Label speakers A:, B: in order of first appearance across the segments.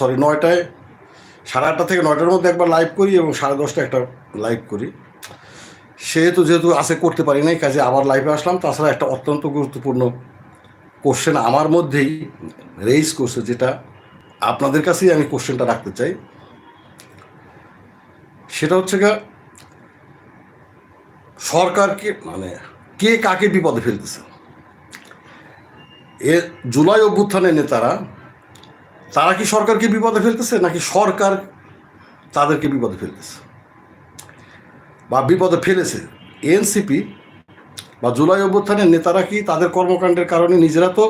A: Sorry নয়টায়, সাড়ে আটটা থেকে নয়টার মধ্যে একবার লাইভ করি এবং সাড়ে দশটা একটা লাইভ করি। সেহেতু যেহেতু আসে করতে পারি নাই, কাজে আবার লাইভে আসলাম। তাছাড়া একটা অত্যন্ত গুরুত্বপূর্ণ কোশ্চেন আমার মধ্যেই রেইজ করছে, যেটা আপনাদের কাছেই আমি কোশ্চেনটা রাখতে চাই। সেটা হচ্ছে গা সরকারকে মানে কে কাকে বিপদে ফেলতেছে? এ জুলাই অভ্যুত্থানের নেতারা তারা কি সরকারকে বিপদে ফেলতেছে, নাকি সরকার তাদেরকে বিপদে ফেলতেছে? বা বিপদে ফেলেছে? এনসিপি বা জুলাই অভ্যুত্থানের নেতারা কি তাদের কর্মকাণ্ডের কারণে নিজেরা তো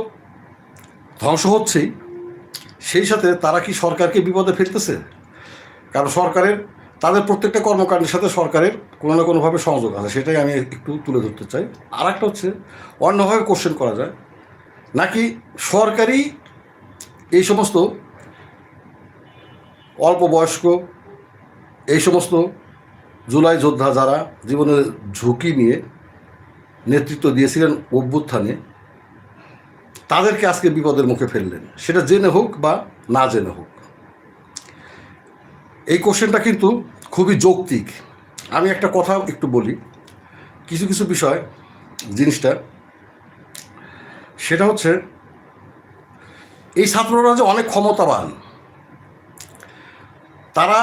A: ধ্বংস হচ্ছেই, সেই সাথে তারা কি সরকারকে বিপদে ফেলতেছে? কারণ সরকারের, তাদের প্রত্যেকটা কর্মকাণ্ডের সাথে সরকারের কোনো না কোনোভাবে সংযোগ আছে, সেটাই আমি একটু তুলে ধরতে চাই। আর একটা হচ্ছে, অন্যভাবে কোশ্চেন করা যায়, নাকি সরকারি এই সমস্ত অল্প বয়স্ক, এই সমস্ত জুলাই যোদ্ধা যারা জীবনের ঝুঁকি নিয়ে নেতৃত্ব দিয়েছিলেন অভ্যুত্থানে, তাদেরকে আজকে বিপদের মুখে ফেললেন। সেটা জেনে হোক বা না জেনে হোক। এই কোশ্চেনটা কিন্তু খুবই যৌক্তিক। আমি একটা কথা একটু বলি। কিছু কিছু বিষয়, জিনিসটা। সেটা হচ্ছে এই ছাত্ররা যে অনেক ক্ষমতাবান, তারা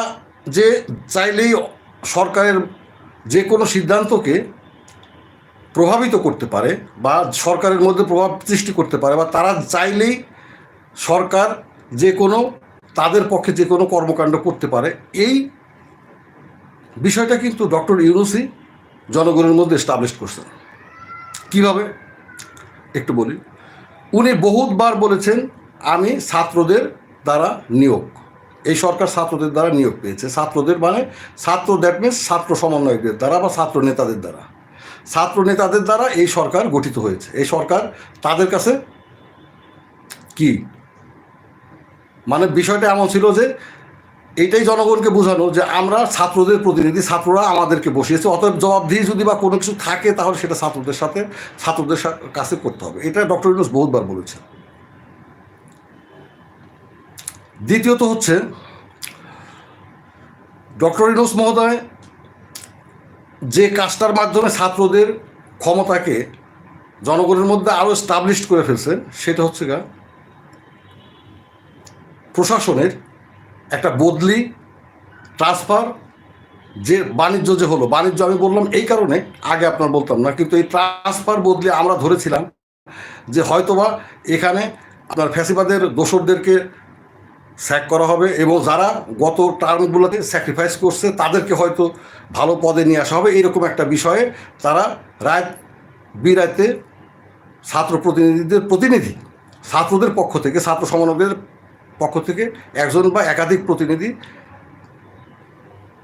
A: যে চাইলেই সরকারের যে কোনো সিদ্ধান্তকে প্রভাবিত করতে পারে বা সরকারের মধ্যে প্রভাব সৃষ্টি করতে পারে বা তারা চাইলেই সরকার যে কোনো, তাদের পক্ষে যে কোনো কর্মকাণ্ড করতে পারে, এই বিষয়টা কিন্তু ডক্টর ইউনুসি জনগণের মধ্যে এস্টাবলিশ করছেন। কীভাবে? একটু বলি। উনি বহুতবার বলেছেন আমি ছাত্রদের দ্বারা নিয়োগ। এই সরকার ছাত্রদের দ্বারা নিয়োগ পেয়েছে। ছাত্রদের মানে ছাত্র দ্যাট মিনস ছাত্র সমন্বয়কদের দ্বারা বা ছাত্র নেতাদের দ্বারা। ছাত্র নেতাদের দ্বারা এই সরকার গঠিত হয়েছে। এই সরকার তাদের কাছে কি? মানে বিষয়টা এমন ছিল যে এইটাই জনগণকে বোঝানো যে আমরা ছাত্রদের প্রতিনিধি, ছাত্ররা আমাদেরকে বসিয়েছে। অতএব জবাবদিহি যদি বা কোনো কিছু থাকে তাহলে সেটা ছাত্রদের সাথে, ছাত্রদের কাছে করতে হবে। এটা ডক্টর ইউনুস বহুতবার বলেছেন। দ্বিতীয়ত হচ্ছে ডক্টর ইনোস মহোদয় যে কাজটার মাধ্যমে ছাত্রদের ক্ষমতাকে জনগণের মধ্যে আরও স্টাবলিশ করে ফেলছে, সেটা হচ্ছে গা প্রশাসনের একটা বদলি ট্রান্সফার যে বাণিজ্য যে হলো, বাণিজ্য আমি বললাম এই কারণে, আগে আপনার বলতাম না, কিন্তু এই ট্রান্সফার বদলে আমরা ধরেছিলাম যে হয়তোবা এখানে আপনার ফ্যাসিবাদের দোসরদেরকে স্যাক করা হবে এবং যারা গত টার্মগুলোতে স্যাক্রিফাইস করছে, তাদেরকে হয়তো ভালো পদে নিয়ে আসা হবে। এরকম একটা বিষয়ে তারা রায় বিরায়তে ছাত্র প্রতিনিধিদের প্রতিনিধি, ছাত্রদের পক্ষ থেকে, ছাত্র সমন্বয়ের পক্ষ থেকে একজন বা একাধিক প্রতিনিধি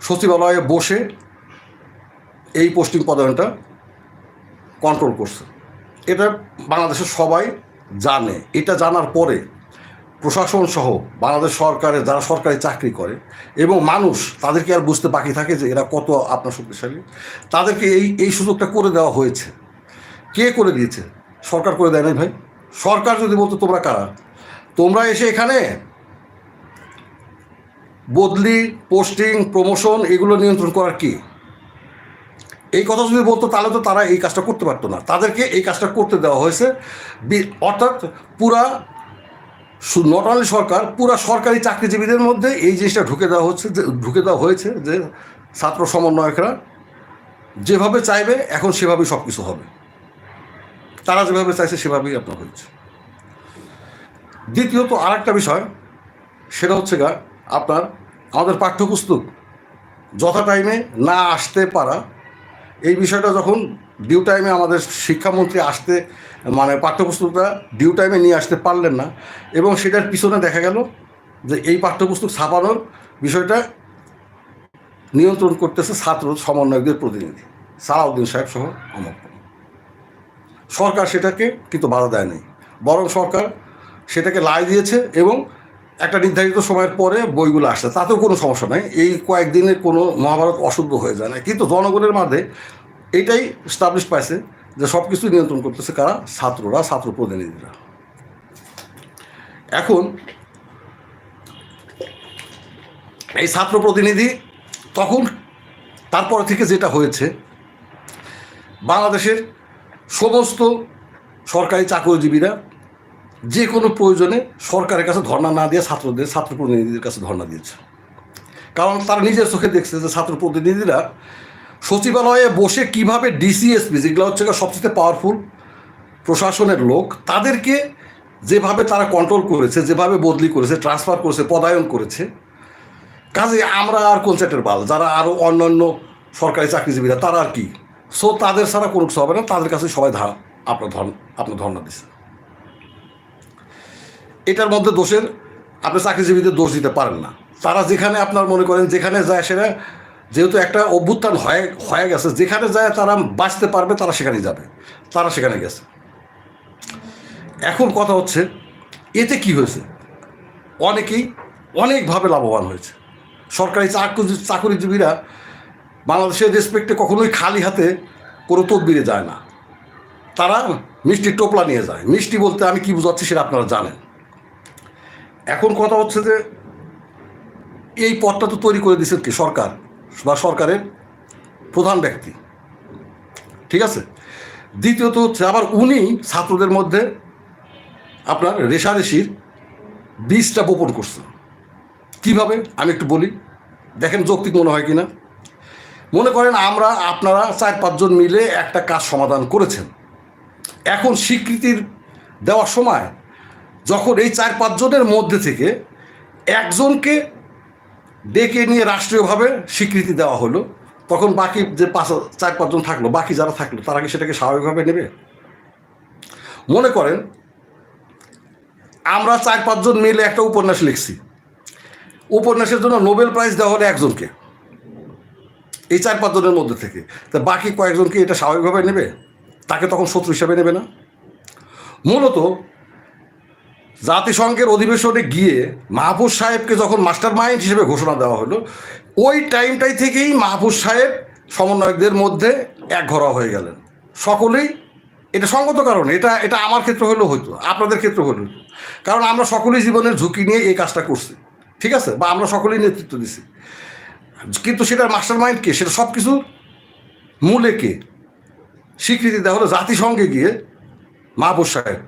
A: সচিবালয়ে বসে এই পোস্টিং পদায়নটা কন্ট্রোল করছে। এটা বাংলাদেশের সবাই জানে। এটা জানার পরে প্রশাসন সহ বাংলাদেশ সরকারের যারা সরকারি চাকরি করে এবং মানুষ তাদেরকে আর বুঝতে বাকি থাকে যে এরা কত আপনার শক্তিশালী, তাদেরকে এই এই সুযোগটা করে দেওয়া হয়েছে। কে করে দিয়েছে? সরকার করে দেয় নাই ভাই। সরকার যদি বলতো তোমরা কারা? তোমরা এসে এখানে বদলি, পোস্টিং, প্রমোশন এগুলো নিয়ন্ত্রণ করার কি? এই কথা যদি বলতো তাহলে তো তারা এই কাজটা করতে পারতো না। তাদেরকে এই কাজটা করতে দেওয়া হয়েছে। অর্থাৎ পুরা নট অনলি সরকার, পুরা সরকারি চাকরিজীবীদের মধ্যে এই জিনিসটা ঢুকে দেওয়া হচ্ছে যে, ঢুকে দেওয়া হয়েছে যে, ছাত্র সমন্বয়করা যেভাবে চাইবে, এখন সেভাবেই সব কিছু হবে। তারা যেভাবে চাইছে, সেভাবেই আপনার হয়েছে। দ্বিতীয়ত আর একটা বিষয়, সেটা হচ্ছে গা, আপনার আমাদের পাঠ্যপুস্তক যথা টাইমে না আসতে পারা, এই বিষয়টা যখন ডিউ টাইমে আমাদের শিক্ষামন্ত্রী আসতে মানে পাঠ্যপুস্তকটা ডিউ টাইমে নিয়ে আসতে পারলেন না এবং সেটার পিছনে দেখা গেল যে এই পাঠ্যপুস্তক ছাপানোর বিষয়টা নিয়ন্ত্রণ করতেছে ছাত্র সমন্বয়কদের প্রতিনিধি, সালাউদ্দিন সাহেব সহ সরকার সেটাকে কিন্তু বাধা দেয় নাই বরং সরকার সেটাকে লাই দিয়েছে এবং একটা নির্ধারিত সময়ের পরে বইগুলো আসছে, তাতেও কোনো সমস্যা নাই, এই কয়েকদিনের কোনো মহাভারত অশুদ্ধ হয়ে যায় না। কিন্তু জনগণের মাঝে এইটাই স্টাবলিশ পাইছে যে সব কিছু নিয়ন্ত্রণ করতেছে কারা? ছাত্ররা, ছাত্র প্রতিনিধিরা। এখন এই ছাত্র প্রতিনিধি তখন তারপর থেকে যেটা হয়েছে, বাংলাদেশের সমস্ত সরকারি চাকরিজীবীরা যে কোনো প্রয়োজনে সরকারের কাছে ধর্ণা না দিয়ে ছাত্রদের, ছাত্র প্রতিনিধিদের কাছে ধর্ণা দিয়েছে। কারণ তারা নিজের চোখে দেখছে যে ছাত্র প্রতিনিধিরা সচিবালয়ে বসে কীভাবে ডিসিএসপি যেগুলো হচ্ছে সবচেয়ে পাওয়ারফুল প্রশাসনের লোক, তাদেরকে যেভাবে তারা কন্ট্রোল করেছে, যেভাবে বদলি করেছে ট্রান্সফার করেছে, পদায়ন করেছে, কাজে আমরা আর কনসেপ্টের বাল? যারা আরও অন্যান্য সরকারি চাকরিজীবীরা, তারা আর কি? সো তাদের ছাড়া কোনো কিছু হবে না, তাদের কাছে সবাই ধা আপনার ধর্ম আপনার ধর্ণা দিচ্ছে এটার মধ্যে দোষের আপনি চাকরিজীবীদের দোষ দিতে পারেন না। তারা যেখানে আপনার মনে করেন, যেখানে যায় সেটা যেহেতু একটা অভ্যুত্থান হয়ে হয়ে গেছে, যেখানে যায় তারা বাঁচতে পারবে, তারা সেখানে যাবে। তারা সেখানে গেছে। এখন কথা হচ্ছে, এতে কি হয়েছে? অনেকেই অনেকভাবে লাভবান হয়েছে। সরকারি চাকরি, চাকরিজীবীরা বাংলাদেশের রেসপেক্টে কখনোই খালি হাতে কোনো তদবিরে যায় না। তারা মিষ্টির টোপলা নিয়ে যায়। মিষ্টি বলতে আমি কি বুঝাচ্ছি সেটা আপনারা জানেন। এখন কথা হচ্ছে যে, এই পথটা তো তৈরি করে দিয়েছেন কি? সরকার। বা সরকারের প্রধান ব্যক্তি। ঠিক আছে? দ্বিতীয়ত হচ্ছে আবার উনি ছাত্রদের মধ্যে আপনার রেশারেশির বীজটা বপন করছেন। কীভাবে? আমি একটু বলি। দেখেন যৌক্তিক মনে হয় কি না মনে করেন আমরা, আপনারা চার পাঁচজন মিলে একটা কাজ সমাধান করেছেন। এখন স্বীকৃতির দেওয়ার সময় যখন এই চার পাঁচজনের মধ্যে থেকে একজনকে ডেকে নিয়ে রাষ্ট্রীয়ভাবে স্বীকৃতি দেওয়া হলো। তখন বাকি যে পাঁচ, চার, পাঁচজন থাকল, বাকি যারা থাকল, তারা কি সেটাকে স্বাভাবিকভাবে নেবে? মনে করেন, আমরা চার, পাঁচজন মিলে একটা উপন্যাস লিখছি। উপন্যাসের জন্য নোবেল প্রাইজ দেওয়া হলো একজনকে। এই চার, পাঁচজনের মধ্যে থেকে। তা বাকি কয়েকজনকে এটা স্বাভাবিকভাবে নেবে? তাকে তখন শত্রু হিসাবে নেবে না। মূলত জাতিসংঘের অধিবেশনে গিয়ে মাহফুজ সাহেবকে যখন মাস্টার মাইন্ড হিসেবে ঘোষণা দেওয়া হলো, ওই টাইমটাই থেকেই মাহফুজ সাহেব সমন্বয়কদের মধ্যে এক ঘরা হয়ে গেলেন। সকলেই, এটা সঙ্গত কারণ, এটা এটা আমার ক্ষেত্রে হলেও হতো আপনাদের ক্ষেত্রে হলেও কারণ আমরা সকলেই জীবনের ঝুঁকি নিয়ে এই কাজটা করছি, ঠিক আছে? বা আমরা সকলেই নেতৃত্ব দিছি। কিন্তু সেটার মাস্টার মাইন্ড কে? সেটা সব কিছু মূলে কে? স্বীকৃতি দেওয়া হলো জাতিসংঘে গিয়ে মাহবুব সাহেব।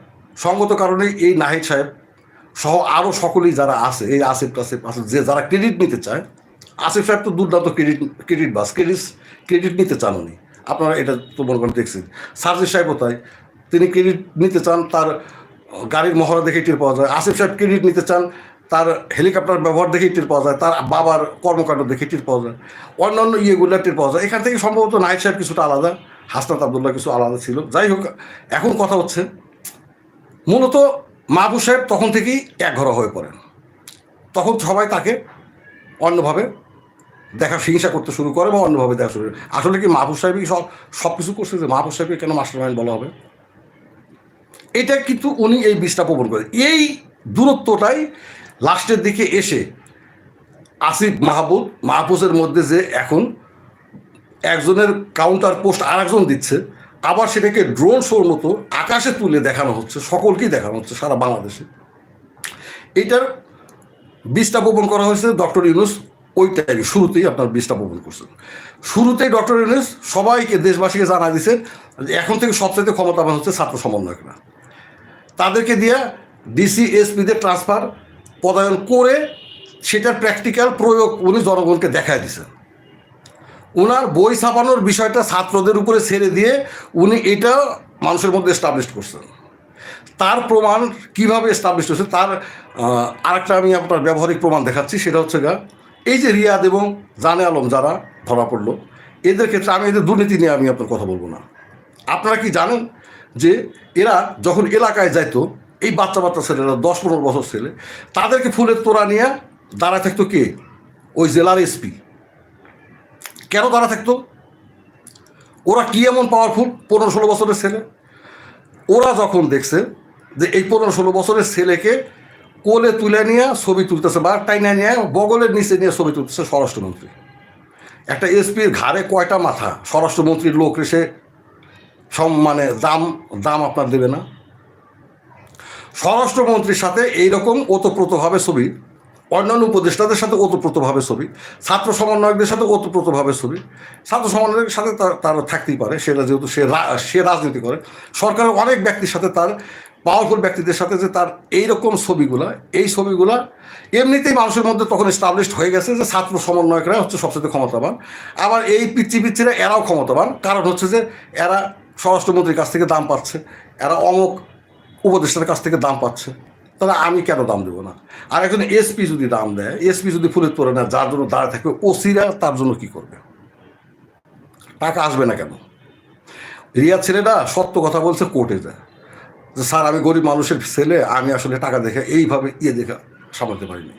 A: সঙ্গত কারণে এই নাহিদ সাহেব সহ আরও সকলেই যারা আছে, এই আসিফ টাসিফ আছে, যে যারা ক্রেডিট নিতে চায়, আসিফ সাহেব তো দুর্দান্ত ক্রেডিট ক্রেডিট বাস ক্রেডিট ক্রেডিট নিতে চান উনি। আপনারা এটা তো মনে করেন দেখছেন। সার্জিস সাহেবও তাই। তিনি ক্রেডিট নিতে চান, তার গাড়ির মহড়া দেখে টের পাওয়া যায়। আসিফ সাহেব ক্রেডিট নিতে চান, তার হেলিকপ্টার ব্যবহার দেখেই টের পাওয়া যায়, তার বাবার কর্মকাণ্ড দেখে টের পাওয়া যায়, অন্যান্য ইয়েগুলো টের পাওয়া যায়। এখান থেকে সম্ভবত নাহিদ সাহেব কিছুটা আলাদা, হাসনাত আবদুল্লাহ কিছু আলাদা ছিল। যাই হোক, এখন কথা হচ্ছে মূলত মাহবুব সাহেব তখন থেকেই এক ঘর হয়ে পড়েন। তখন সবাই তাকে অন্যভাবে দেখা, হিংসা করতে শুরু করে বা অন্যভাবে দেখা শুরু করে। আসলে কি মাহবুব সাহেবই সব সব কিছু করছে যে মাহবুব সাহেবকে কেন মাস্টার মাইন্ড বলা হবে? এটা কিন্তু উনি এই বিষটা প্রবণ করে। এই দূরত্বটাই লাস্টের দিকে এসে আসিফ মাহবুব মাহফুজের মধ্যে যে এখন একজনের কাউন্টার পোস্ট আর একজন দিচ্ছে আবার সেটাকে ড্রোন শোর মতো আকাশে তুলে দেখানো হচ্ছে, সকলকেই দেখানো হচ্ছে সারা বাংলাদেশে। এইটার বীজটা বপন করা হয়েছে, ডক্টর ইউনুস ওই টাইমে শুরুতেই আপনার বীজটা বপন করছেন। শুরুতেই ডক্টর ইউনুস সবাইকে, দেশবাসীকে জানা দিয়েছেন এখন থেকে সবচাইতে ক্ষমতাবান হচ্ছে ছাত্র সমন্বয়করা। তাদেরকে দিয়ে ডিসি এসপিদের ট্রান্সফার পদায়ন করে সেটার প্র্যাকটিক্যাল প্রয়োগ উনি জনগণকে দেখায় দিয়েছেন ওনার বই ছাপানোর বিষয়টা ছাত্রদের উপরে ছেড়ে দিয়ে উনি এটা মানুষের মধ্যে এস্টাবলিশ করছেন। তার প্রমাণ কীভাবে এস্টাবলিশ হয়েছে, তার আরেকটা আমি আপনার ব্যবহারিক প্রমাণ দেখাচ্ছি, সেটা হচ্ছে গা, এই যে রিয়াদ এবং জানে আলম যারা ধরা পড়ল, এদের ক্ষেত্রে আমি এদের দুর্নীতি নিয়ে আমি আপনার কথা বলব না। আপনারা কি জানেন যে এরা যখন এলাকায় যাইতো, এই বাচ্চা বাচ্চা ছেলেরা, দশ পনেরো বছর ছেলে, তাদেরকে ফুলের তোড়া নিয়ে দাঁড়ায় থাকতো কে? ওই জেলার এসপি। কেন দাঁড়া থাকতো? ওরা কি এমন পাওয়ারফুল পনেরো ষোলো বছরের ছেলে। ওরা যখন দেখছে যে এই পনেরো ষোলো বছরের ছেলেকে কোলে তুলে নিয়ে ছবি তুলতেছে বা টাইনা নিয়ে বগলের নিচে নিয়ে ছবি তুলতেছে স্বরাষ্ট্রমন্ত্রী। একটা এসপির ঘাড়ে কয়টা মাথা? স্বরাষ্ট্রমন্ত্রীর লোক এসে সম মানে দাম দাম আপনার দেবে না। স্বরাষ্ট্রমন্ত্রীর সাথে এইরকম ওতপ্রোতভাবে ছবি অন্যান্য উপদেষ্টাদের সাথে ওতপ্রোতভাবে ছবি, ছাত্র সমন্বয়কদের সাথে ওতপ্রোতভাবে ছবি। ছাত্র সমন্বয়কের সাথে তার থাকতেই পারে, সেটা যেহেতু সে সে রাজনীতি করে। সরকারের অনেক ব্যক্তির সাথে তার পাওয়ারফুল ব্যক্তিদের সাথে যে তার এইরকম ছবিগুলা, এই ছবিগুলা এমনিতেই মানুষের মধ্যে তখন এস্টাবলিশড হয়ে গেছে যে ছাত্র সমন্বয়করা হচ্ছে সবচেয়ে ক্ষমতাবান। আবার এই পিচ্ছি পিচ্ছিরা এরাও ক্ষমতাবান। কারণ হচ্ছে যে এরা স্বরাষ্ট্রমন্ত্রীর কাছ থেকে দাম পাচ্ছে, এরা অমুক উপদেষ্টার কাছ থেকে দাম পাচ্ছে। তাহলে আমি কেন দাম দেবো না? আর একজন এসপি যদি দাম দেয় এসপি যদি ফুলে পড়ে না, যার জন্য দাঁড়িয়ে থাকবে ওসিরা তার জন্য কি করবে? টাকা আসবে না কেন? রিয়া ছেলেটা সত্য কথা বলছে, কোর্টে যায়। যে, স্যার, আমি গরিব মানুষের ছেলে, আমি আসলে টাকা দেখে এইভাবে ইয়ে দেখে সামলাতে পারিনি।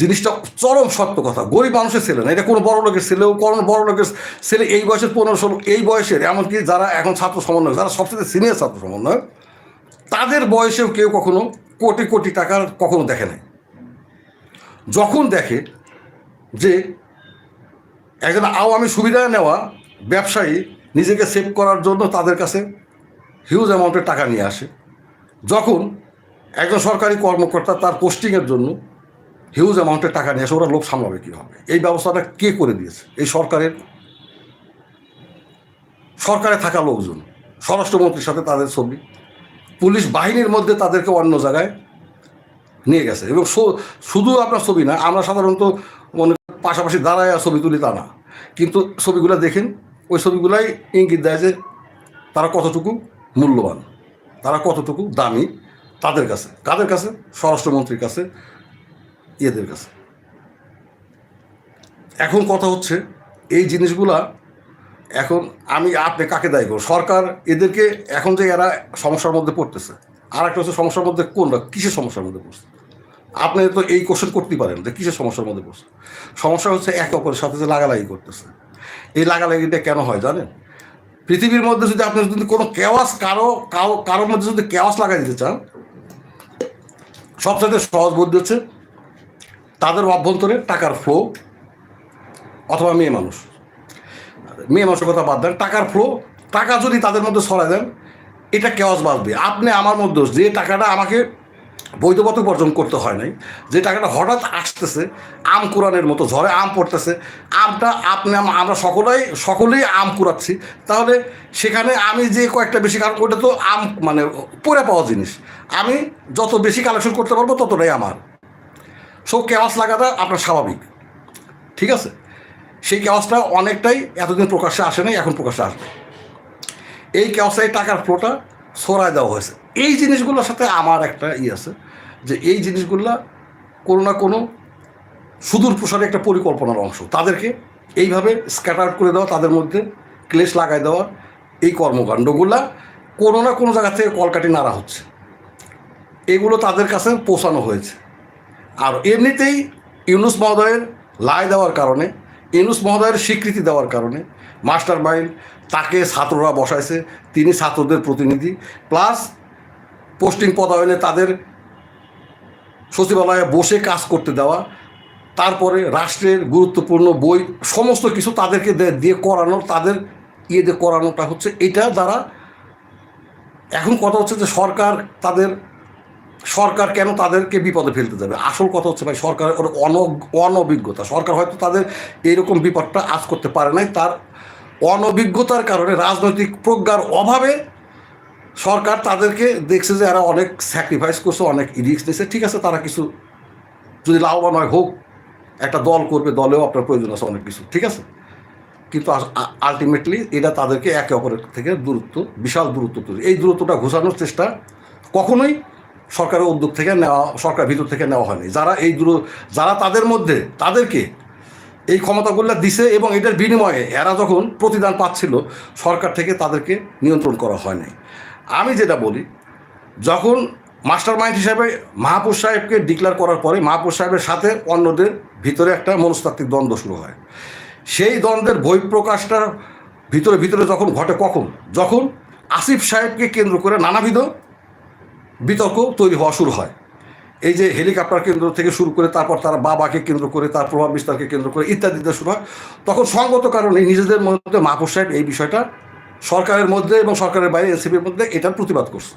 A: জিনিসটা চরম সত্য কথা। গরিব মানুষের ছেলে না, এটা কোনো বড় লোকের ছেলেও কোনো বড় লোকের ছেলে এই বয়সের পনেরো ষোলো, এই বয়সের, এমনকি যারা এখন ছাত্র সমন্বয় যারা সবচেয়ে সিনিয়র ছাত্র সমন্বয় তাদের বয়সেও কেউ কখনো কোটি কোটি টাকার কখনো দেখে নাই। যখন দেখে যে একজন আওয়ামী সুবিধা নেওয়া ব্যবসায়ী নিজেকে সেভ করার জন্য তাদের কাছে হিউজ অ্যামাউন্টের টাকা নিয়ে আসে, যখন একজন সরকারি কর্মকর্তা তার পোস্টিংয়ের জন্য হিউজ অ্যামাউন্টের টাকা নিয়ে আসে, ওরা লোক সামলাবে কীভাবে? এই ব্যবস্থাটা কে করে দিয়েছে? এই সরকারের সরকারে থাকা লোকজন, স্বরাষ্ট্রমন্ত্রীর সাথে তাদের ছবি। পুলিশ বাহিনীর মধ্যে তাদেরকে অন্য জায়গায় নিয়ে গেছে। এবং শুধু আপনার ছবি না, আমরা সাধারণত মনে পাশাপাশি দাঁড়ায় ছবি তুলি তা না। কিন্তু ছবিগুলো দেখেন, ওই ছবিগুলাই ইঙ্গিত দেয় যে তারা কতটুকু মূল্যবান, তারা কতটুকু দামি তাদের কাছে, কাদের কাছে? স্বরাষ্ট্রমন্ত্রীর কাছে, ইয়েদের কাছে। এখন কথা হচ্ছে, এই জিনিসগুলা এখন আমি, আপনি কাকে দায়ী করব? সরকার এদেরকে এখন যে এরা সমস্যার মধ্যে পড়তেছে আর একটা হচ্ছে সমস্যার মধ্যে কোনটা কিসের সমস্যার মধ্যে পড়ছে? আপনি তো এই কোশ্চেন করতেই পারেন যে কিসের সমস্যার মধ্যে পড়ছে। সমস্যা হচ্ছে একে অপরের সাথে যে লাগালাগি করতেছে। এই লাগালাগিটা কেন হয় জানেন? পৃথিবীর মধ্যে যদি আপনি যদি কোনো কেওয়াস কারও কারও, কারোর মধ্যে যদি কেওয়াস লাগাই দিতে চান সবচেয়ে সহজ বুদ্ধি হচ্ছে তাদের অভ্যন্তরে টাকার ফ্লো অথবা মেয়ে মানুষ। মেয়ে মানুষের কথা বাদ দেন, টাকার ফ্লো টাকা যদি তাদের মধ্যে ছড়ায় দেন, এটা কেওয়াজ বাঁচবে। আপনি আমার মধ্যে যে টাকাটা আমাকে বৈধপথ উপার্জন করতে হয় নাই, যে টাকাটা হঠাৎ আসতেছে, আম কুরানের মতো ঝড়ে আম পড়তেছে, আমটা আপনি আম- আমরা সকলেই সকলেই আম কুড়াচ্ছি, তাহলে সেখানে আমি যে কয়েকটা বেশি কারণ, ওটা তো আম মানে পরে পাওয়া জিনিস। আমি যত বেশি কালেকশন করতে পারব ততটাই আমার। সো কেওয়াস লাগাটা আপনার স্বাভাবিক। ঠিক আছে? সেই কেওয়াসটা অনেকটাই এতদিন প্রকাশ্যে আসে নাই, এখন প্রকাশ্যে আসবে। এই কেওয়াসে টাকার ফ্লোটা সরায় দেওয়া হয়েছে। এই জিনিসগুলোর সাথে আমার একটা ই আছে যে এই জিনিসগুলো কোনো না কোনো সুদূর প্রসারে একটা পরিকল্পনার অংশ। তাদেরকে এইভাবে স্ক্যাটার করে দেওয়া, তাদের মধ্যে ক্লেশ লাগাই দেওয়া এই কর্মকাণ্ডগুলা কোনো না কোনো জায়গা থেকে কলকাটি নাড়া হচ্ছে। এগুলো তাদের কাছে পৌঁছানো হয়েছে। আর এমনিতেই ইউনুস মহোদয়ের লাই দেওয়ার কারণে ইউনুস মহোদয়ের স্বীকৃতি দেওয়ার কারণে মাস্টার মাইন্ড তাকে ছাত্ররা বসাইছে, তিনি ছাত্রদের প্রতিনিধি, প্লাস পোস্টিং পদায়নে তাদের সচিবালয়ে বসে কাজ করতে দেওয়া, তারপরে রাষ্ট্রের গুরুত্বপূর্ণ বই, সমস্ত কিছু তাদেরকে দিয়ে করানো, তাদের ইয়ে দিয়ে করানোটা হচ্ছে, এটা দ্বারা এখন কথা হচ্ছে যে সরকার তাদের সরকার কেন তাদেরকে বিপদে ফেলতে যাবে আসল কথা হচ্ছে ভাই, সরকারের অনগ, অনভিজ্ঞতা। সরকার হয়তো তাদের এইরকম বিপদটা আজ করতে পারে নাই। তার অনভিজ্ঞতার কারণে রাজনৈতিক প্রজ্ঞার অভাবে সরকার তাদেরকে দেখছে যে এরা অনেক স্যাক্রিফাইস করছে, অনেক রিস্ক নিয়েছে ঠিক আছে, তারা কিছু যদি লাভবান হয়, হোক, একটা দল করবে, দলেও আপনার প্রয়োজন আছে অনেক কিছু, ঠিক আছে? কিন্তু আলটিমেটলি এটা তাদেরকে একে অপরের থেকে দূরত্ব, বিশাল দূরত্ব তৈরি। এই দূরত্বটা ঘোষানোর চেষ্টা কখনোই সরকারের উদ্যোগ থেকে নেওয়া সরকার ভিতর থেকে নেওয়া হয়নি। যারা এই দূর, যারা তাদের মধ্যে, তাদেরকে এই ক্ষমতাগুলো দিছে এবং এটার বিনিময়ে এরা যখন প্রতিদান পাচ্ছিল, সরকার থেকে তাদেরকে নিয়ন্ত্রণ করা হয় নাই আমি যেটা বলি, যখন মাস্টার মাইন্ড হিসাবে মাহাপুর সাহেবকে ডিক্লেয়ার করার পরে মাহাপুর সাহেবের সাথে অন্যদের ভিতরে একটা মনস্তাত্ত্বিক দ্বন্দ্ব শুরু হয়। সেই দ্বন্দ্বের বহিঃপ্রকাশটা ভিতরে ভিতরে যখন ঘটে কখন? যখন আসিফ সাহেবকে কেন্দ্র করে নানাবিধ বিতর্ক তৈরি হওয়া শুরু হয়। এই যে হেলিকপ্টার কেন্দ্র থেকে শুরু করে তারপর তারা বাবাকে কেন্দ্র করে, তার প্রভাব বিস্তারকে কেন্দ্র করে ইত্যাদিতে শুরু হয়। তখন সঙ্গত কারণে নিজেদের মধ্যে মাহফুজ সাহেব এই বিষয়টা সরকারের মধ্যে এবং সরকারের বাইরে, এনসিপির মধ্যে এটার প্রতিবাদ করছে।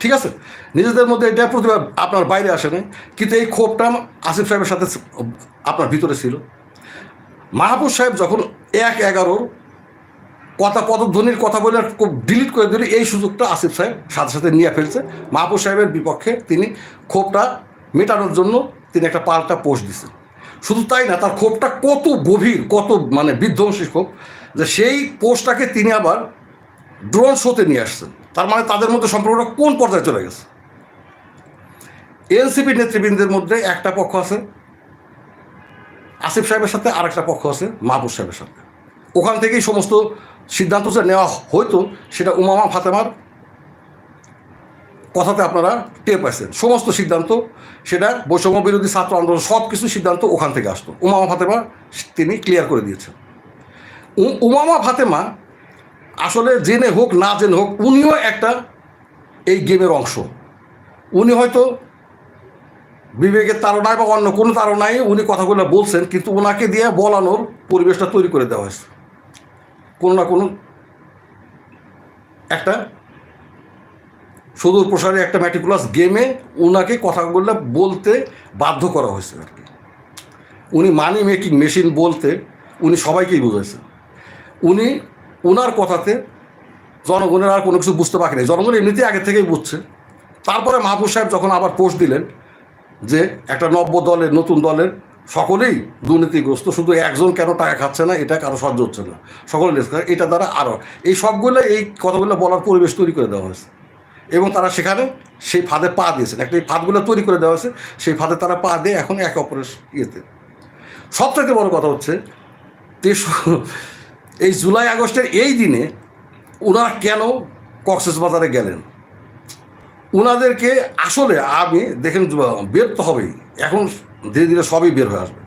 A: ঠিক আছে? নিজেদের মধ্যে এটা প্রতিবাদ আপনার বাইরে আসে না কিন্তু এই ক্ষোভটা আসিফ সাহেবের সাথে আপনার ভিতরে ছিল। মাহবুব সাহেব যখন এক এগারোর কথা পদধ্বনির কথা বলে খুব ডিলিট করে দিলে এই সুযোগটা আসিফ সাহেব সাথে সাথে নিয়ে ফেলছে। মাহবুব সাহেবের বিপক্ষে তিনি ক্ষোভটা মেটানোর জন্য তিনি একটা পাল্টা পোস্ট দিচ্ছেন। শুধু তাই না, তার ক্ষোভটা কত গভীর, কত মানে বিধ্বংসী ক্ষোভ যে সেই পোস্টটাকে তিনি আবার ড্রোন শোতে নিয়ে আসছেন। তার মানে তাদের মধ্যে সম্পর্কটা কোন পর্যায়ে চলে গেছে? এনসিপি নেতৃবৃন্দের মধ্যে একটা পক্ষ আছে, আসিফ সাহেবের সাথে আরেকটা পক্ষ আছে মাহবুব সাহেবের সাথে। ওখান থেকেই সমস্ত সিদ্ধান্ত যে নেওয়া হয়তো, সেটা উমামা ফাতেমার কথাতে আপনারা টের পাইছেন। সমস্ত সিদ্ধান্ত, সেটা বৈষম্য বিরোধী ছাত্র আন্দোলন, সব কিছু সিদ্ধান্ত ওখান থেকে আসতো। উমামা ফাতেমা তিনি ক্লিয়ার করে দিয়েছেন। উমামা ফাতেমা আসলে জেনে হোক, না জেনে হোক, উনিও একটা এই গেমের অংশ। উনি হয়তো বিবেকের তারণায় বা অন্য কোনো তারণায় উনি কথাগুলো বলছেন, কিন্তু ওনাকে দিয়ে বলানোর পরিবেশটা তৈরি করে দেওয়া হয়েছে। কোনো না কোনো একটা সুদূর প্রসারী একটা ম্যাটিকুলাস গেমে ওনাকে কথাগুলো বলতে বাধ্য করা হয়েছে আর কি। উনি মানি মেকিং মেশিন বলতে উনি সবাইকেই বুঝেছেন উনি ওনার কথাতে জনগণের আর কোনো কিছু বুঝতে বাকি নেই। জনগণ এমনিতেই আগে থেকেই বুঝছে। তারপরে মাহবুব সাহেব যখন আবার পোস্ট দিলেন যে একটা নব্য দলের, নতুন দলের সকলেই দুর্নীতিগ্রস্ত, শুধু একজন কেন টাকা খাচ্ছে না, এটা কারও সহ্য হচ্ছে না। সকলে। এটা দ্বারা আরও এই সবগুলো, এই কথাগুলো বলার পরিবেশ তৈরি করে দেওয়া হয়েছে। এবং তারা সেখানে সেই ফাঁদে পা দিয়েছেন। একটা এই ফাঁদগুলো তৈরি করে দেওয়া হয়েছে, সেই ফাঁদে তারা পা দিয়ে এখন একে অপরের ইয়েতে। সবথেকে বড় কথা হচ্ছে এই জুলাই, আগস্টের এই দিনে ওনারা কেন কক্সেস বাজারে গেলেন? ওনাদেরকে আসলে আমি দেখেন, বের তো হবেই। এখন ধীরে ধীরে সবই বের হয়ে আসবে।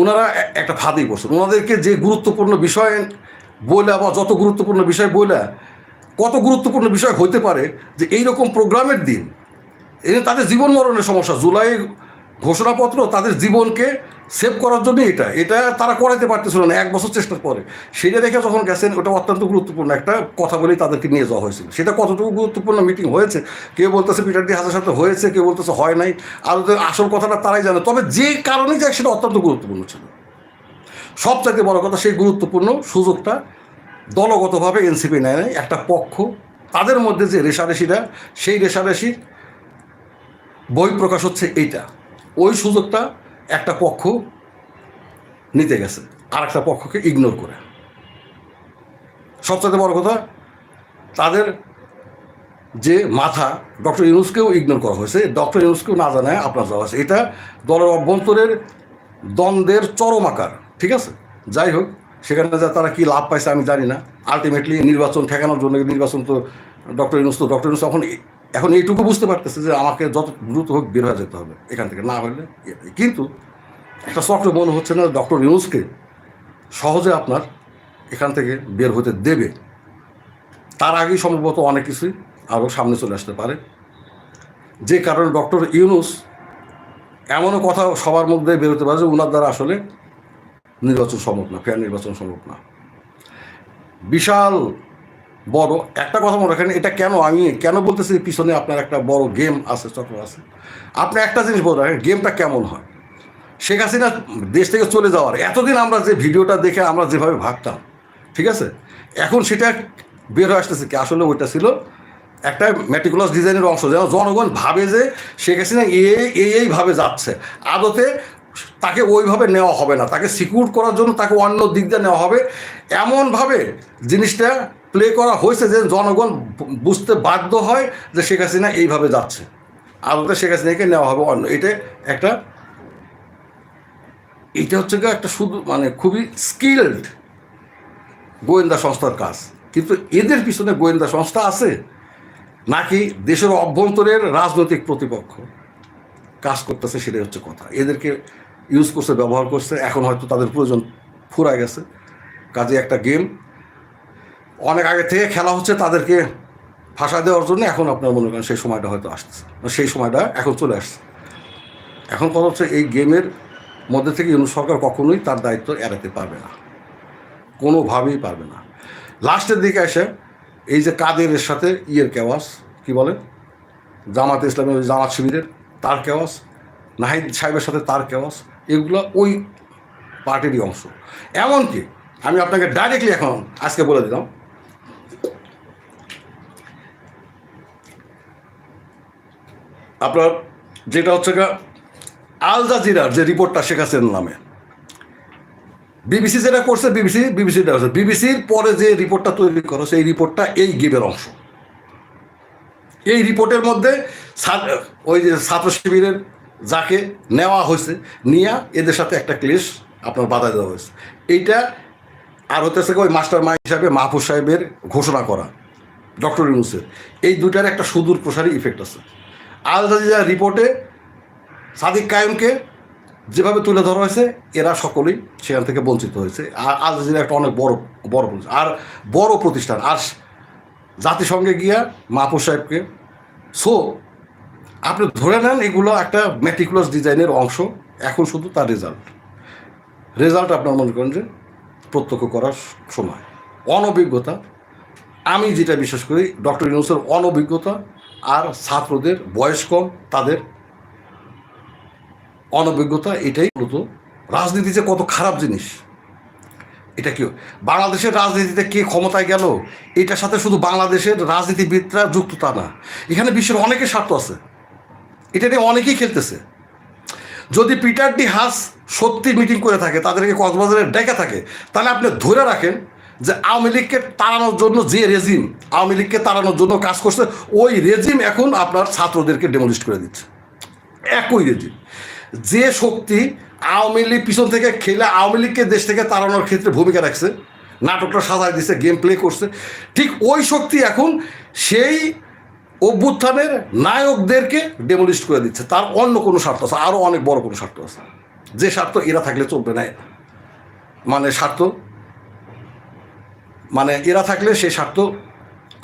A: ওনারা একটা ফাঁদেই পড়ছেন। ওনাদেরকে যে গুরুত্বপূর্ণ বিষয় বইলা বা যত গুরুত্বপূর্ণ বিষয় বইলা, কত গুরুত্বপূর্ণ বিষয় হইতে পারে যে এই রকম প্রোগ্রামের দিন, এই তাদের জীবন মরণের সমস্যা, জুলাই ঘোষণাপত্র তাদের জীবনকে সেভ করার জন্য এটা এটা তারা করাতে পারতেছিল না, এক বছর চেষ্টার পরে। সেটা দেখে যখন গেছেন, ওটা অত্যন্ত গুরুত্বপূর্ণ একটা কথা বলেই তাদেরকে নিয়ে যাওয়া হয়েছিল। সেটা কতটুকু গুরুত্বপূর্ণ মিটিং হয়েছে, কেউ বলতেছে পিটার দি হাসার সাথে হয়েছে, কেউ বলতেছে হয় নাই, আর আসল কথাটা তারাই জানে। তবে যে কারণে যাক সেটা অত্যন্ত গুরুত্বপূর্ণ ছিল। সবচাইতে বড় কথা সেই গুরুত্বপূর্ণ সুযোগটা দলগতভাবে এনসিপি নেয় নাই, একটা পক্ষ। তাদের মধ্যে যে রেশারেশিরা সেই রেশারেশির বই প্রকাশ হচ্ছে এইটা। ওই সুযোগটা একটা পক্ষ নিতে গেছে আর একটা পক্ষকে ইগনোর করে। সবচেয়ে বড় কথা, তাদের যে মাথা ডক্টর ইউনুসকেও ইগনোর করা হয়েছে। ডক্টর ইউনুসকেও না জানায় আপনার যাওয়া হয়েছে এটা দলের অভ্যন্তরের দ্বন্দ্বের চরম আকার, ঠিক আছে? যাই হোক, সেখানে যা তারা কি লাভ পাইছে আমি জানি না। আলটিমেটলি নির্বাচন ঠেকানোর জন্য নির্বাচন তো ডক্টর ইউনুস তো, ডক্টর ইউনুস এখন এখন এইটুকু বুঝতে পারতেছে যে আমাকে যত দ্রুত হোক বের হয়ে যেতে হবে, এখান থেকে না হলে ইয়ে কিন্তু একটা চক্র মনে হচ্ছে না, ডক্টর ইউনুসকে সহজে আপনার এখান থেকে বের হতে দেবে। তার আগেই সম্ভবত অনেক কিছুই আরও সামনে চলে আসতে পারে। যে কারণে ডক্টর ইউনুস এমনও কথা সবার মধ্যে বেরোতে পারে যে ওনার দ্বারা আসলে নির্বাচন সম্ভব না ফেয়ার নির্বাচন সম্ভব না। বিশাল বড়, একটা কথা মনে রাখেন, এটা কেন আমি, কেন বলতেছি পিছনে আপনার একটা বড় গেম আছে চক্র আছে? আপনি একটা জিনিস বলে রাখেন গেমটা কেমন হয়? শেখ হাসিনা দেশ থেকে চলে যাওয়ার, এতদিন আমরা যে ভিডিওটা দেখে আমরা যেভাবে ভাবতাম, ঠিক আছে? এখন সেটা বের হয়ে আসতেছে কি? আসলে ওইটা ছিল একটা ম্যাটিকুলাস ডিজাইনের অংশ, যেন জনগণ ভাবে যে শেখ হাসিনা এই এইভাবে যাচ্ছে। আদতে তাকে ওইভাবে নেওয়া হবে না, তাকে সিকিউর করার জন্য তাকে অন্য দিক দিয়ে নেওয়া হবে। এমনভাবে জিনিসটা প্লে করা হয়েছে যে জনগণ বুঝতে বাধ্য হয় যে শেখ হাসিনা এইভাবে যাচ্ছে। আদতে শেখ হাসিনাকে নেওয়া হবে অন্য, এটা একটা এটা হচ্ছে একটা শুধু মানে খুবই স্কিল্ড গোয়েন্দা সংস্থার কাজ। কিন্তু এদের পিছনে গোয়েন্দা সংস্থা আছে? নাকি দেশের অভ্যন্তরের রাজনৈতিক প্রতিপক্ষ কাজ করতেছে সেটাই হচ্ছে কথা। এদেরকে ইউজ করছে, ব্যবহার করছে, এখন হয়তো তাদের প্রয়োজন ফুরায় গেছে। কাজে একটা গেম অনেক আগে থেকে খেলা হচ্ছে, তাদেরকে ফাঁসা দেওয়ার জন্য এখন আপনার মনে করেন সেই সময়টা হয়তো আসছে। সেই সময়টা এখন চলে আসছে। এখন কথা হচ্ছে এই গেমের মধ্যে থেকে ইউনুস সরকার কখনোই তার দায়িত্ব এড়াতে পারবে না। কোনোভাবেই পারবে না। লাস্টের দিকে এসে এই যে কাদেরের সাথে ইয়ের কেওয়াস, কি বলে? জামাত ইসলামের ওই জামাত শিবিরের তার কেওয়াস, নাহিদ সাহেবের সাথে তার কেওয়াস, এগুলো ওই পার্টিরই অংশ। এমনকি আমি আপনাকে ডাইরেক্টলি এখন আজকে বলে দিলাম আপনার যেটা হচ্ছে আল জাজিরার যে রিপোর্টটা শেখ হাসিনার নামে। বিবিসি যেটা করছে, বিবিসি বিবিসিটা বিবিসির পরে যে রিপোর্টটা তৈরি করো, সেই রিপোর্টটা এই গেমের অংশ। এই রিপোর্টের মধ্যে ওই যে ছাত্র শিবিরের যাকে নেওয়া হয়েছে, নিয়ে এদের সাথে একটা ক্লেশ আপনার বাধা দেওয়া হয়েছে। এইটা আর হতেছে ওই মাস্টার মাইন্ড হিসাবে মাহফুজ সাহেবের ঘোষণা করা, ডক্টর ইউনুসের। এই দুটার একটা সুদূর প্রসারী ইফেক্ট আছে। আল জাজিরা রিপোর্টে সাদিক কায়েমকে যেভাবে তুলে ধরা হয়েছে, এরা সকলেই সেখান থেকে বঞ্চিত হয়েছে। আর আল জাজিরা একটা অনেক বড় বড় আর বড় প্রতিষ্ঠান। আর জাতিসংঘে গিয়া মাহফুজ সাহেবকে। সো আপনি ধরে নেন এগুলো একটা মেটিকুলাস ডিজাইনের অংশ। এখন শুধু তার রেজাল্ট রেজাল্ট আপনার মনে করেন যে প্রত্যক্ষ করার সময়। অনভিজ্ঞতা। আমি যেটা বিশ্বাস করি, ডক্টর ইউনুসের অনভিজ্ঞতা আর ছাত্রদের বয়স কম, তাদের অনভিজ্ঞতা এটাই মূলত। রাজনীতি যে কত খারাপ জিনিস। এটা কি বাংলাদেশের রাজনীতিতে কে ক্ষমতায় গেল? এটার সাথে শুধু বাংলাদেশের রাজনীতিবিদরা যুক্ত তা না। এখানে বিশ্বের অনেকের স্বার্থ আছে। এটা নিয়ে অনেকেই খেলতেছে। যদি পিটার ডি হাস সত্যি মিটিং করে থাকে, তাদেরকে কক্সবাজারে ডেকে থাকে, তাহলে আপনি ধরে রাখেন যে আওয়ামী লীগকে তাড়ানোর জন্য যে রেজিম আওয়ামী লীগকে তাড়ানোর জন্য কাজ করছে, ওই রেজিম এখন আপনার ছাত্রদেরকে ডেমোলিস্ট করে দিচ্ছে। একই রেজিম যে শক্তি আওয়ামী লীগ পিছন থেকে খেলে আওয়ামী লীগকে দেশ থেকে তাড়ানোর ক্ষেত্রে ভূমিকা রাখছে, নাটকটা সাজায় দিছে গেম প্লে করছে, ঠিক ওই শক্তি এখন সেই অভ্যুত্থানের নায়কদেরকে ডেমোলিস্ট করে দিচ্ছে। তার অন্য কোনো স্বার্থ আছে আরও অনেক বড় কোনো স্বার্থ আছে। যে স্বার্থ এরা থাকলে চলবে না। মানে স্বার্থ মানে এরা থাকলে সেই স্বার্থ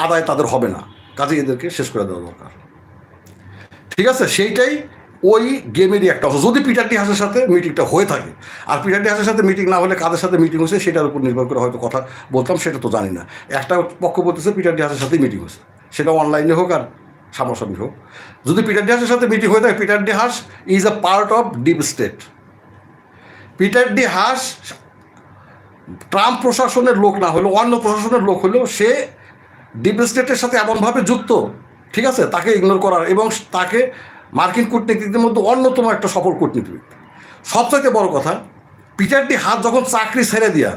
A: আদায় তাদের হবে না। কাজে এদেরকে শেষ করে দেওয়া দরকার। ঠিক আছে? সেইটাই ওই গেমেরই একটা অংশ যদি পিটার হাসের সাথে মিটিংটা হয়ে থাকে, আর পিটার হাসের সাথে মিটিং না হলে কাদের সাথে মিটিং হয়েছে সেটার উপর নির্ভর করে হয়তো কথা বলতাম, সেটা তো জানি না। একটা পক্ষ বলতেছে পিটার হাসের সাথেই মিটিং হয়েছে। সেটা অনলাইনে হোক আর সামনাসামনি হোক। যদি পিটার হাসের সাথে মিটিং হয়ে থাকে, Peter D Haas is a part of deep state Peter D Haas Trump প্রশাসনের লোক না হলেও, অন্য প্রশাসনের লোক হলেও সে ডিপ স্টেটের সাথে এমনভাবে যুক্ত। ঠিক আছে? তাকে ইগনোর করার এবং তাকে মার্কিন কূটনীতিকদের মধ্যে অন্যতম একটা সফল কূটনীতিবিদ। সবথেকে বড় কথা, পিটার ডি হাত যখন চাকরি ছেড়ে দিয়া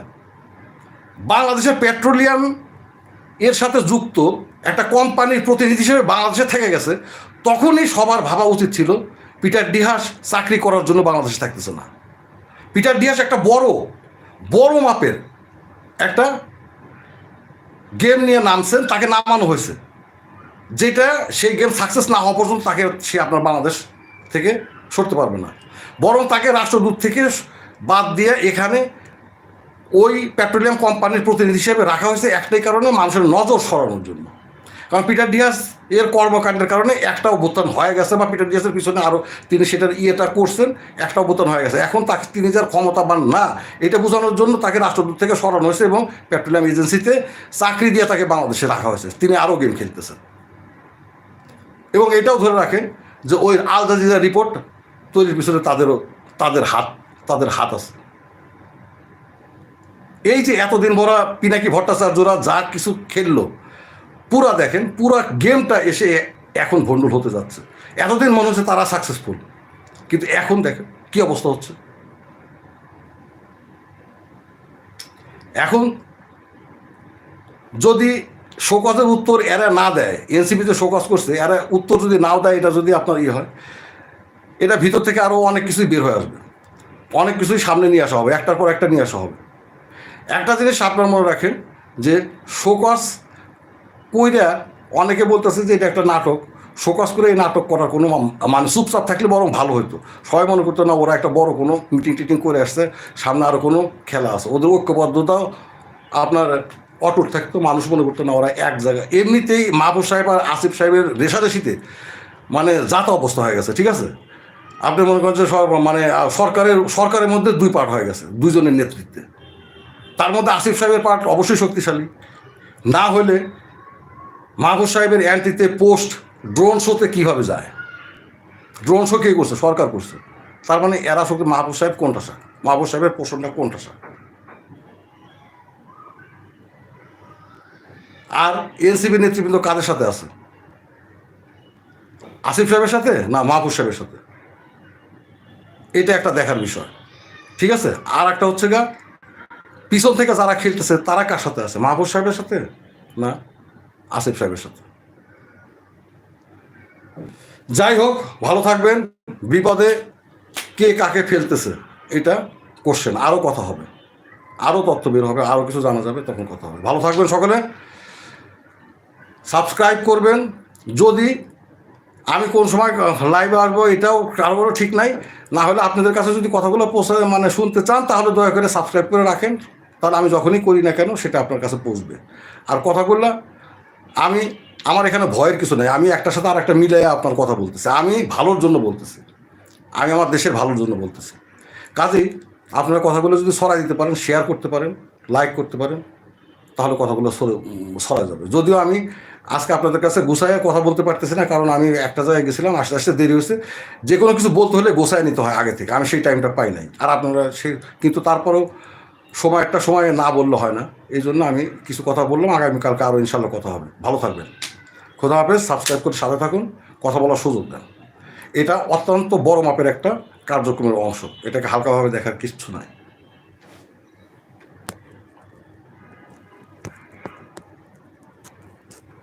A: বাংলাদেশের পেট্রোলিয়াম এর সাথে যুক্ত একটা কোম্পানির প্রতিনিধি হিসেবে বাংলাদেশে থেকে গেছে, তখনই সবার ভাবা উচিত ছিল, পিটার ডিহাস চাকরি করার জন্য বাংলাদেশে থাকতেছে না। পিটার ডিহাস একটা বড় বড় মাপের একটা গেম নিয়ে নামছেন, তাকে নামানো হয়েছে। যেটা সেই গেম সাকসেস না হওয়া পর্যন্ত তাকে সে আপনার বাংলাদেশ থেকে সরতে পারবে না। বরং তাকে রাষ্ট্রদূত থেকে বাদ দিয়ে এখানে ওই পেট্রোলিয়াম কোম্পানির প্রতিনিধি হিসেবে রাখা হয়েছে একটাই কারণে মানুষের নজর সরানোর জন্য। কারণ পিটার ডিয়াস এর কর্মকাণ্ডের কারণে একটা অভ্যুত্থান হয়ে গেছে বা পিটার ডিয়াসের পিছনে আরও তিনি সেটার ইয়েটা করছেন, একটা অভ্যুত্থান হয়ে গেছে। এখন তাকে তিনি যার ক্ষমতাবান না, এটা বোঝানোর জন্য তাকে রাষ্ট্রদূত থেকে সরানো হয়েছে এবং পেট্রোলিয়াম এজেন্সিতে চাকরি দিয়ে তাকে বাংলাদেশে রাখা হয়েছে। তিনি আরও গেম খেলতেছেন। এবং এটাও ধরে রাখেন যে ওই আল জাজিরা রিপোর্ট তৈরির পিছনে তাদেরও, তাদের হাত তাদের হাত আছে। এই যে এতদিন ভরা পিনাকি ভট্টাচার্যরা যা কিছু খেললো পুরা দেখেন, পুরা গেমটা এসে এখন ভণ্ডুল হতে যাচ্ছে। এতদিন মনে হচ্ছে তারা সাকসেসফুল কিন্তু এখন দেখেন কি অবস্থা হচ্ছে। এখন যদি শোকজের উত্তর এরা না দেয় এনসিপিতে শোকজ করছে, এরা উত্তর যদি নাও দেয়, এটা যদি আপনার ইয়ে হয়, এটা ভিতর থেকে আরও অনেক কিছুই বের হয়ে আসবে। অনেক কিছুই সামনে নিয়ে আসা হবে, একটার পর একটা নিয়ে আসা হবে। একটা জিনিস আপনার মনে রাখেন যে শোকজ কইরা অনেকে বলতেছে যে এটা একটা নাটক। শোকজ করে এই নাটক করার কোনো মানে চুপচাপ থাকলে বরং ভালো হতো সবাই মনে করতো, না, ওরা একটা বড় কোনো মিটিং টিটিং করে আসছে, সামনে আরও কোনো খেলা আছে। ওদের ঐক্যবদ্ধতাও আপনার অটুট থাকতো। মানুষ মনে করতো, না, ওরা এক জায়গায় এমনিতেই মাহবুব সাহেব আর আসিফ সাহেবের রেশারেশিতে মানে জাত অবস্থা হয়ে গেছে, ঠিক আছে? আপনি মনে করেন যে মানে সরকারের সরকারের মধ্যে দুই পার্ট হয়ে গেছে দুজনের নেতৃত্বে। তার মধ্যে আসিফ সাহেবের পার্ট অবশ্যই শক্তিশালী। না হলে মাহবুব সাহেবের অ্যান্টিতে পোস্ট ড্রোন শোতে কীভাবে যায়? ড্রোন শো কে করছে? সরকার করছে। তার মানে এরা শোকে মাহবুব সাহেব কোনটা শাক মাহবুব সাহেবের পোষণটা কোনটা শাক আর এনসিপি নেতৃবৃন্দ কাদের সাথে আছে? আসিফ সাহেবের সাথে না মাহবুব সাহেবের সাথে? এটা একটা দেখার বিষয়। ঠিক আছে? আর একটা হচ্ছে গা, পিছন থেকে যারা খেলতেছে, তারা কার সাথে আছে? মাহবুব সাহেবের সাথে না? আসিফ সাহেবের সাথে। যাই হোক, ভালো থাকবেন। বিপদে কে কাকে ফেলতেছে, এটা কোশ্চেন আরও কথা হবে। আরও তথ্য বের হবে আরও কিছু জানা যাবে, তখন কথা হবে। ভালো থাকবেন সকলে। সাবস্ক্রাইব করবেন। যদি আমি কোন সময় লাইভে আসব, এটাও কারোরও ঠিক নাই। না হলে আপনাদের কাছে যদি কথাগুলো পৌঁছায় মানে শুনতে চান, তাহলে দয়া করে সাবস্ক্রাইব করে রাখেন। তাহলে আমি যখনই করি না কেন, সেটা আপনার কাছে পৌঁছবে। আর কথাগুলো আমি, আমার এখানে ভয়ের কিছু নেই। আমি একটার সাথে আর একটা মিলে আপনার কথা বলতেছি। আমি ভালোর জন্য বলতেছি। আমি আমার দেশের ভালোর জন্য বলতেছি। কাজেই আপনার কথাগুলো যদি সরাই দিতে পারেন শেয়ার করতে পারেন লাইক করতে পারেন, তাহলে কথাগুলো সরে- যাবে। যদিও আমি আজকে আপনাদের কাছে গোসাইয়ে কথা বলতে পারতেছি না, কারণ আমি একটা জায়গায় গেছিলাম, আস্তে আস্তে দেরি হয়েছে। যে কোনো কিছু বলতে হলে গোসায় নিতে হয় আগে থেকে। আমি সেই টাইমটা পাই নাই। আর আপনারা সে, কিন্তু তারপরেও সময় একটা সময় না বললে হয় না। এই জন্য আমি কিছু কথা বললাম, আগামীকালকে আরও ইনশাল্লাহ কথা হবে। ভালো থাকবেন। খোদা হাফেজ, সাবস্ক্রাইব করে সাথে থাকুন, কথা বলার সুযোগ দেন। এটা অত্যন্ত বড় মাপের একটা কার্যক্রমের অংশ। এটাকে হালকাভাবে দেখার কিচ্ছু নাই।